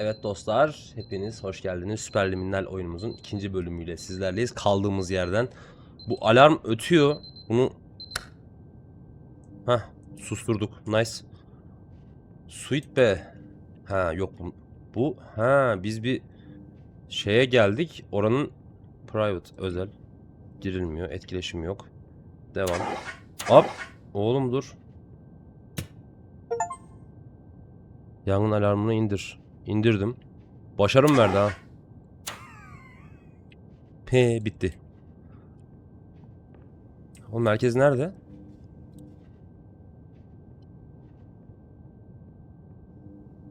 Evet dostlar, hepiniz hoş geldiniz. Süper Liminal oyunumuzun ikinci bölümüyle sizlerleyiz. Kaldığımız yerden. Bu alarm ötüyor. Bunu... Hah, susturduk. Nice. Sweet be. Ha yok bu. Bu, ha biz bir şeye geldik. Oranın private, özel. Girilmiyor, etkileşim yok. Devam. Hop. Oğlum dur. Yangın alarmını indir. İndirdim. Başarım verdi ha. P bitti. O merkez nerede?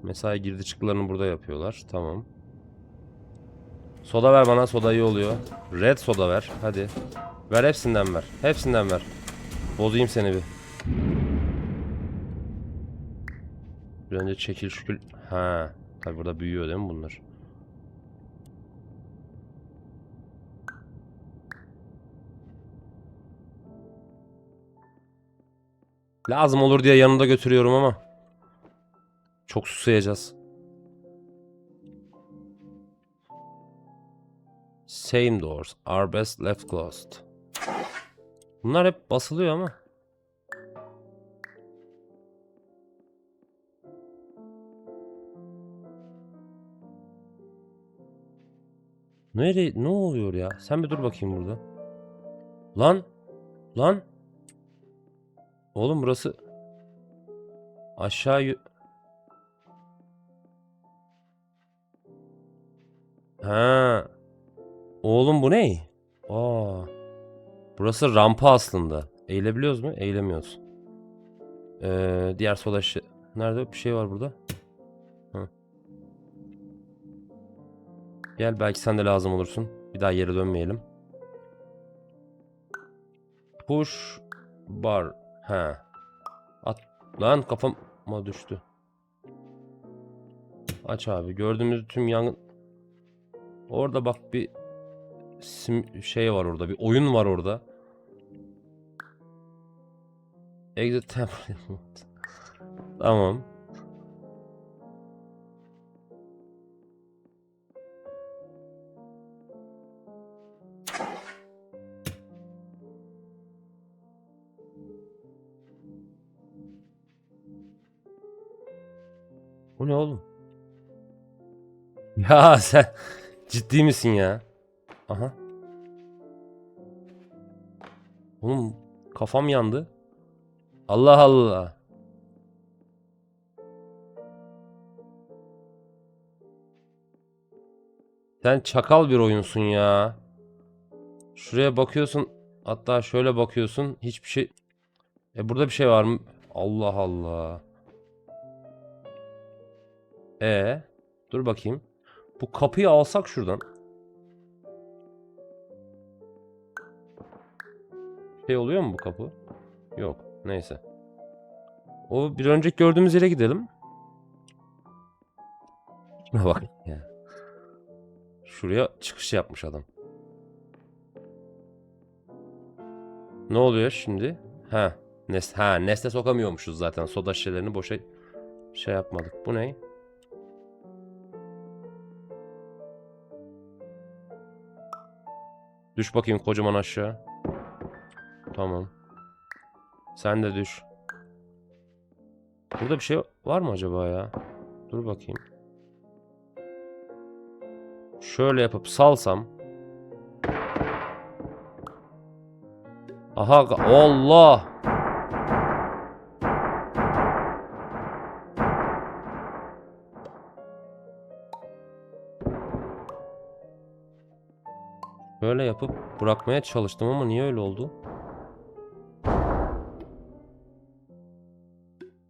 Mesai girdi çıktılarını burada yapıyorlar. Tamam. Soda ver bana. Soda iyi oluyor. Red soda ver. Hadi. Ver hepsinden ver. Hepsinden ver. Bozayım seni bir. Bir önce çekil şükür. Ha. Tabi burada büyüyor değil mi bunlar? Lazım olur diye yanımda götürüyorum ama. Çok susayacağız. Same doors are best left closed. Bunlar hep basılıyor ama. Nereye ne oluyor ya? Sen bir dur bakayım burada. Lan lan. Oğlum burası aşağı Ha. Oğlum bu ne? Aa. Burası rampa aslında. Eğilebiliyoruz mu? Eğilemiyoruz. Ee, diğer sola şi- Nerede? Bir şey var burada. Gel belki sen de lazım olursun. Bir daha yere dönmeyelim. Push bar. Ha. At. Lan kafama düştü. Aç abi. Gördüğümüz tüm yangın Orada bak bir sim şey var orada. Bir oyun var orada. Exit mode. Tamam. Ya sen ciddi misin ya? Aha. Oğlum kafam yandı. Allah Allah. Sen çakal bir oyunsun ya. Şuraya bakıyorsun. Hatta şöyle bakıyorsun. Hiçbir şey... E burada bir şey var mı? Allah Allah. E dur bakayım. Bu kapıyı alsak şuradan. Şey oluyor mu bu kapı? Yok. Neyse. O bir önceki gördüğümüz yere gidelim. Şuna bak ya. Şuraya çıkış yapmış adam. Ne oluyor şimdi? Ha, nes ha nesne sokamıyormuşuz zaten. Soda şişelerini boşa şey yapmadık. Bu ne? Düş bakayım kocaman aşağı. Tamam. Sen de düş. Burada bir şey var mı acaba ya? Dur bakayım. Şöyle yapıp salsam. Aha Allah. Böyle yapıp bırakmaya çalıştım ama niye öyle oldu?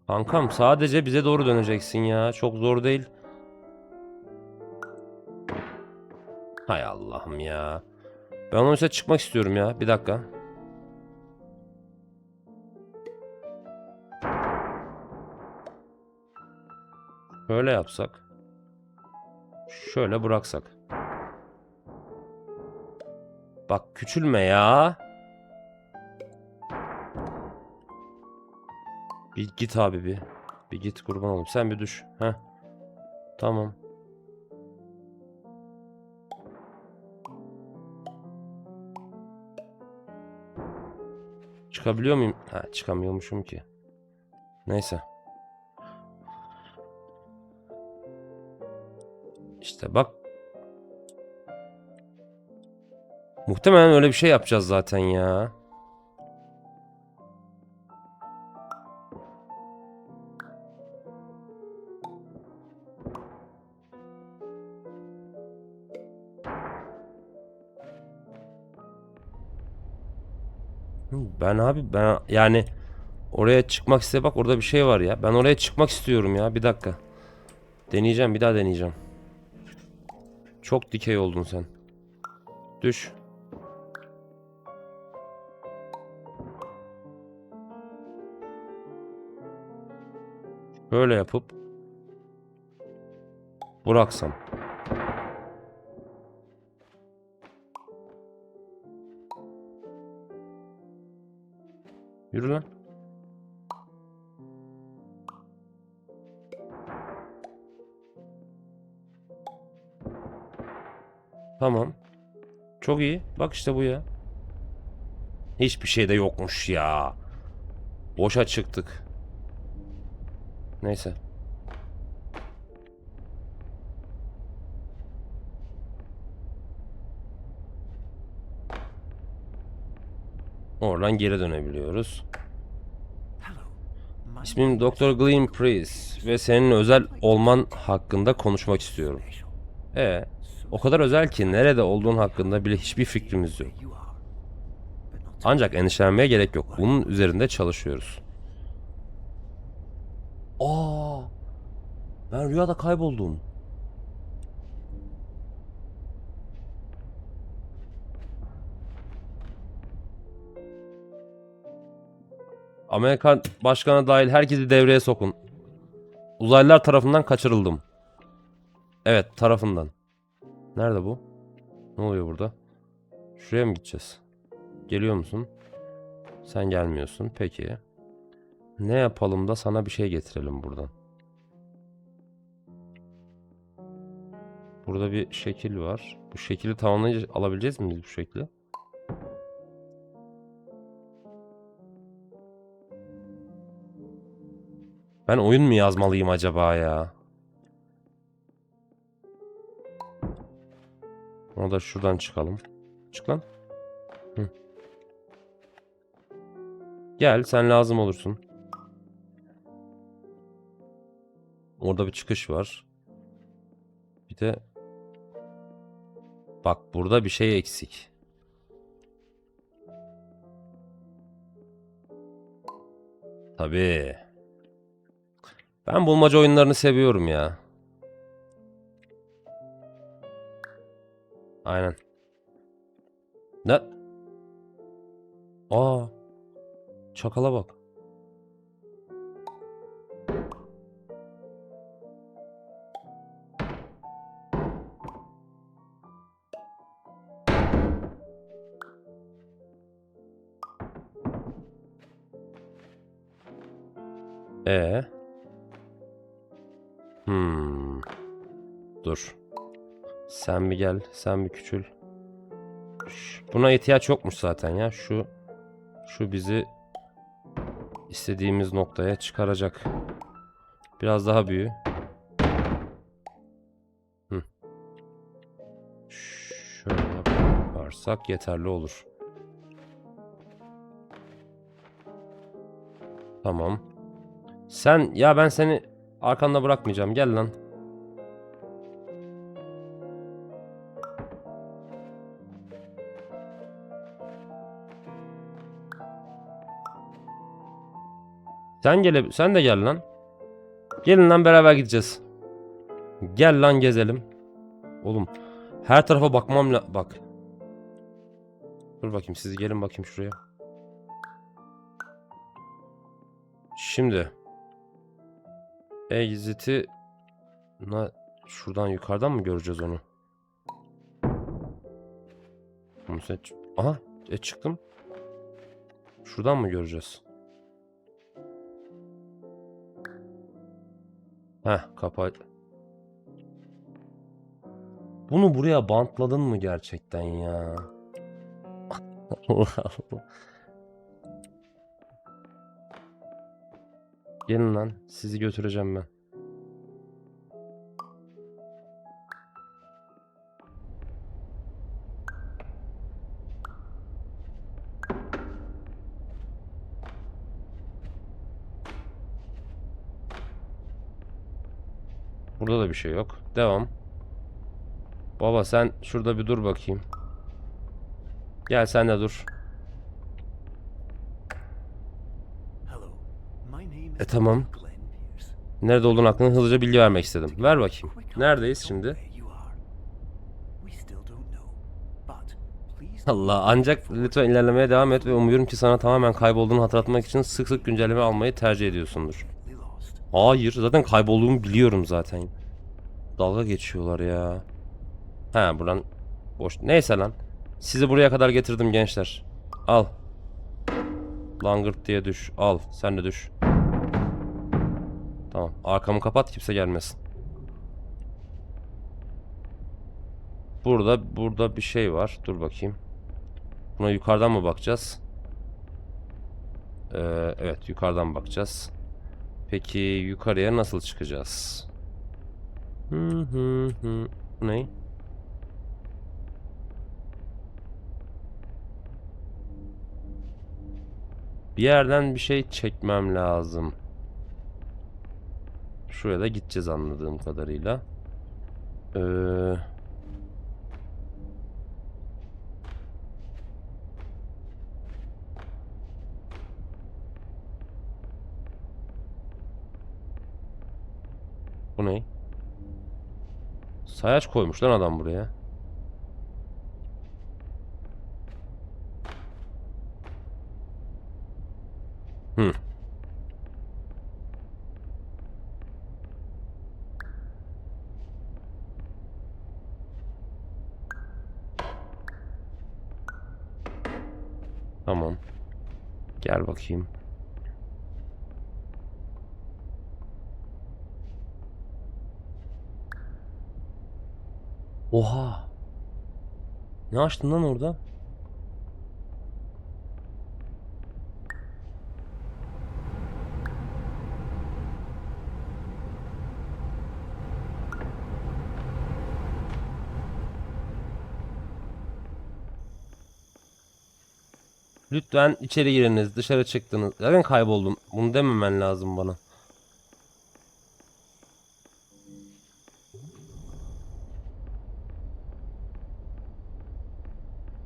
Kankam sadece bize doğru döneceksin ya. Çok zor değil. Hay Allah'ım ya. Ben onun üstüne çıkmak istiyorum ya. Bir dakika. Şöyle yapsak. Şöyle bıraksak. Bak küçülme ya. Bir git abi bir. Bir git kurban olayım. Sen bir düş. Heh. Tamam. Çıkabiliyor muyum? Ha çıkamıyormuşum ki. Neyse. İşte bak Muhtemelen öyle bir şey yapacağız zaten ya. Ben abi ben yani oraya çıkmak iste bak orada bir şey var ya. Ben oraya çıkmak istiyorum ya. Bir dakika. Deneyeceğim bir daha deneyeceğim. Çok dikey oldun sen. Düş. Böyle yapıp bıraksam. Yürü lan. Tamam. Çok iyi. Bak işte bu ya. Hiçbir şey de yokmuş ya. Boşa çıktık. Neyse. Oradan geri dönebiliyoruz. İsmim Dr. Glenn Priest ve senin özel olman hakkında konuşmak istiyorum. E, o kadar özel ki nerede olduğun hakkında bile hiçbir fikrimiz yok. Ancak endişelenmeye gerek yok. Bunun üzerinde çalışıyoruz. Aa! Ben rüyada kayboldum. Amerikan başkanı dahil herkesi devreye sokun. Uzaylılar tarafından kaçırıldım. Evet, tarafından. Nerede bu? Ne oluyor burada? Şuraya mı gideceğiz? Geliyor musun? Sen gelmiyorsun. Peki. Ne yapalım da sana bir şey getirelim buradan. Burada bir şekil var. Bu şekili tamamlayınca alabileceğiz mi biz bu şekli? Ben oyun mu yazmalıyım acaba ya? Onu da şuradan çıkalım. Çık lan. Hı. Gel sen lazım olursun. Orada bir çıkış var. Bir de Bak burada bir şey eksik. Tabii. Ben bulmaca oyunlarını seviyorum ya. Aynen. Ne? Aa. Çakala bak. E. Hmm. Dur. Sen bir gel, sen bir küçül. Buna ihtiyaç yokmuş zaten ya. Şu şu bizi istediğimiz noktaya çıkaracak. Biraz daha büyü. Hı. Şöyle yaparsak yeterli olur. Tamam. Sen ya ben seni arkanda bırakmayacağım. Gel lan. Sen gele sen de gel lan. Gelin lan beraber gideceğiz. Gel lan gezelim. Oğlum her tarafa bakmam la bak. Dur bakayım siz gelin bakayım şuraya. Şimdi Exit'i na şuradan yukarıdan mı göreceğiz onu? Sen- Aha, e çıktım. Şuradan mı göreceğiz? Heh, kapa. Bunu buraya bantladın mı gerçekten ya? Gelin lan. Sizi götüreceğim ben. Burada da bir şey yok. Devam. Baba sen şurada bir dur bakayım. Gel sen de dur. E tamam. Nerede olduğunu hakkında hızlıca bilgi vermek istedim. Ver bakayım. Neredeyiz şimdi? Allah ancak lütfen ilerlemeye devam et ve umuyorum ki sana tamamen kaybolduğunu hatırlatmak için sık sık güncelleme almayı tercih ediyorsundur. Hayır zaten kaybolduğumu biliyorum zaten. Dalga geçiyorlar ya. Ha buradan boş. Neyse lan. Sizi buraya kadar getirdim gençler. Al. Langırt diye düş. Al. Sen de düş. Tamam. Arkamı kapat kimse gelmesin. Burada burada bir şey var. Dur bakayım. Buna yukarıdan mı bakacağız? Ee, evet yukarıdan bakacağız. Peki yukarıya nasıl çıkacağız? Hı hı hı. Bu ne? Bir yerden bir şey çekmem lazım. Şuraya da gideceğiz anladığım kadarıyla. Ee, bu ne? Sayaç koymuş lan adam buraya. Hı. Tamam. Gel bakayım. Oha. Ne açtın lan orada? Lütfen içeri giriniz, dışarı çıktınız. Zaten kayboldum. Bunu dememen lazım bana.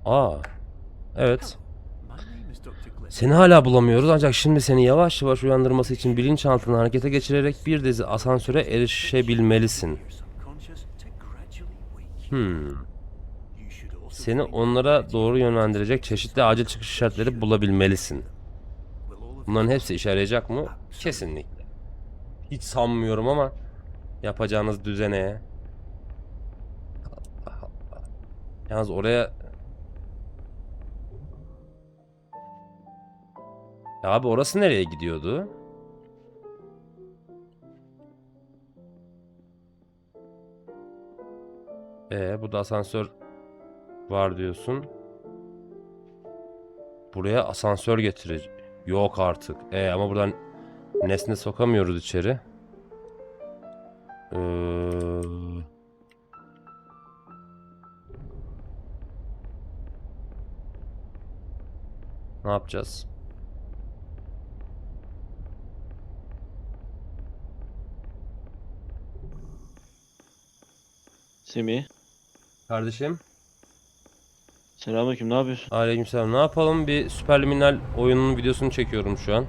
Aa. Evet. Seni hala bulamıyoruz ancak şimdi seni yavaş yavaş uyandırması için bilinçaltını harekete geçirerek bir dizi asansöre erişebilmelisin. Hmm. Seni onlara doğru yönlendirecek çeşitli acil çıkış işaretleri bulabilmelisin. Bunların hepsi işe yarayacak mı? Kesinlikle. Hiç sanmıyorum ama yapacağınız düzeneye. Allah. Yalnız oraya Ya abi orası nereye gidiyordu? Ee, burada asansör var diyorsun. Buraya asansör getirecek. Yok artık. E ama buradan nesne sokamıyoruz içeri. Ee... Ne yapacağız? Semih. Kardeşim. Selamünaleyküm. Ne yapıyorsun? Aleykümselam. Ne yapalım? Bir Superliminal oyunun videosunu çekiyorum şu an.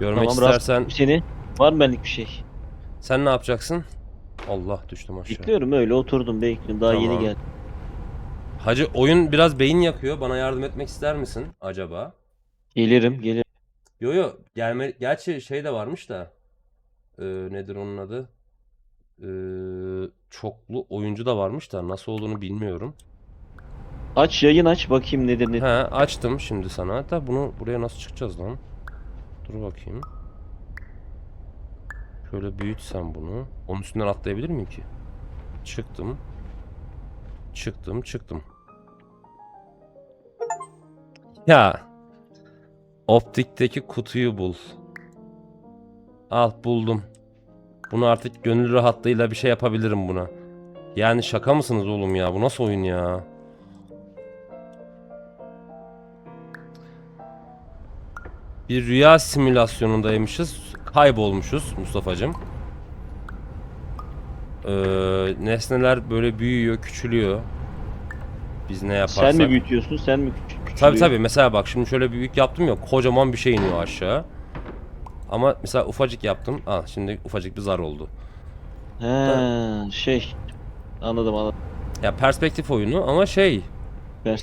Görmek Tamam, rast- istersen Seni. Var mı benlik bir şey? sen ne yapacaksın? Allah düştüm aşağı. Bekliyorum öyle oturdum bekliyorum. Daha Tamam. yeni geldim. Hacı oyun biraz beyin yakıyor. Bana yardım etmek ister misin acaba? Gelirim gelirim. Yo yo gelme gerçi şey de varmış da Ee, nedir onun adı? Çoklu oyuncu da varmış da nasıl olduğunu bilmiyorum. Aç yayın aç bakayım nedir ne. He açtım şimdi sana. Da bunu buraya nasıl çıkacağız lan? Dur bakayım. Şöyle büyütsem bunu. Onun üstünden atlayabilir miyim ki? Çıktım. Çıktım, çıktım. Ya. Optikteki kutuyu bul. Al buldum. Bunu artık gönül rahatlığıyla bir şey yapabilirim buna. Yani şaka mısınız oğlum ya? Bu nasıl oyun ya? Bir rüya simülasyonundaymışız. Kaybolmuşuz Mustafa'cığım. Ee, nesneler böyle büyüyor, küçülüyor. Biz ne yaparsak. Sen mi büyütüyorsun sen mi küçük Tabi küçülüyor? tabi mesela bak şimdi şöyle büyük yaptım ya kocaman bir şey iniyor aşağı. Ama mesela ufacık yaptım. Ah şimdi ufacık bir zar oldu. He şey. Anladım anladım. Ya perspektif oyunu ama şey Ben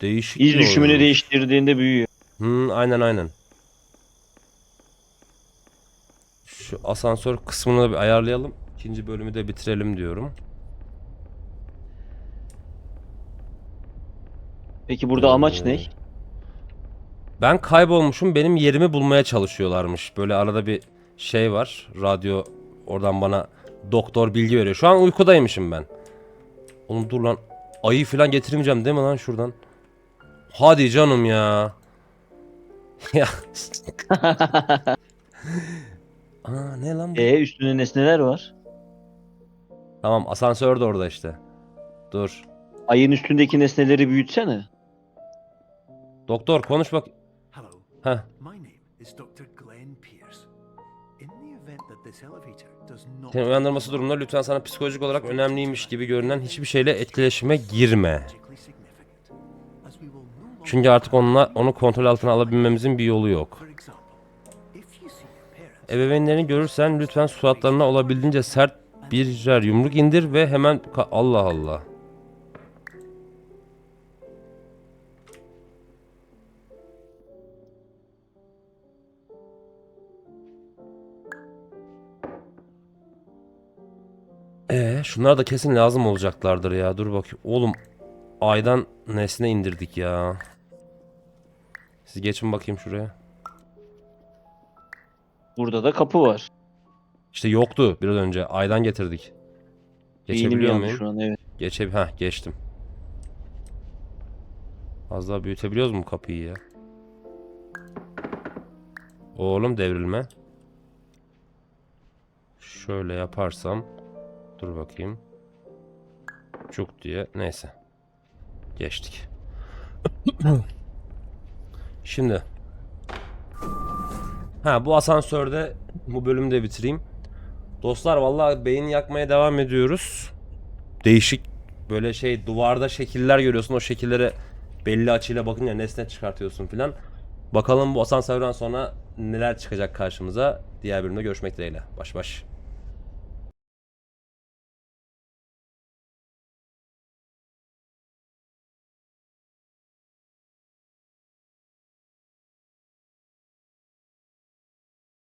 değişik iz düşümünü oyun. değiştirdiğinde büyüyor. Hmm, aynen aynen. Şu asansör kısmını da bir ayarlayalım. İkinci bölümü de bitirelim diyorum. Peki burada amaç ne? Ben kaybolmuşum. Benim yerimi bulmaya çalışıyorlarmış. Böyle arada bir şey var. Radyo oradan bana doktor bilgi veriyor. Şu an uykudaymışım ben. Oğlum dur lan. Ayı falan getirmeyeceğim değil mi lan şuradan? Hadi canım ya. ya. Aa ne lan bu? E üstünde nesneler var. Tamam asansör de orada işte. Dur. Ayın üstündeki nesneleri büyütsene. Doktor konuş bak. Heh. My name is Dr. Glenn Pierce. In the event that this elevator does not Seni uyandırması durumunda lütfen sana psikolojik olarak önemliymiş gibi görünen hiçbir şeyle etkileşime girme. Çünkü artık onunla onu kontrol altına alabilmemizin bir yolu yok. Ebeveynlerini görürsen lütfen suratlarına olabildiğince sert birer yumruk indir ve hemen Allah Allah. Şunlar da kesin lazım olacaklardır ya. Dur bakayım. Oğlum aydan nesne indirdik ya. Siz geçin bakayım şuraya. Burada da kapı var. İşte yoktu biraz önce. Aydan getirdik. Beynim Geçebiliyor yandı muyum? şu an evet. Geçe ha geçtim. Az daha büyütebiliyoruz mu kapıyı ya? Oğlum devrilme. Şöyle yaparsam dur bakayım. Çuk diye neyse. Geçtik. Şimdi Ha bu asansörde bu bölümü de bitireyim. Dostlar vallahi beyin yakmaya devam ediyoruz. Değişik böyle şey duvarda şekiller görüyorsun. O şekillere belli açıyla bakınca nesne çıkartıyorsun filan. Bakalım bu asansörden sonra neler çıkacak karşımıza. Diğer bölümde görüşmek dileğiyle. Baş baş.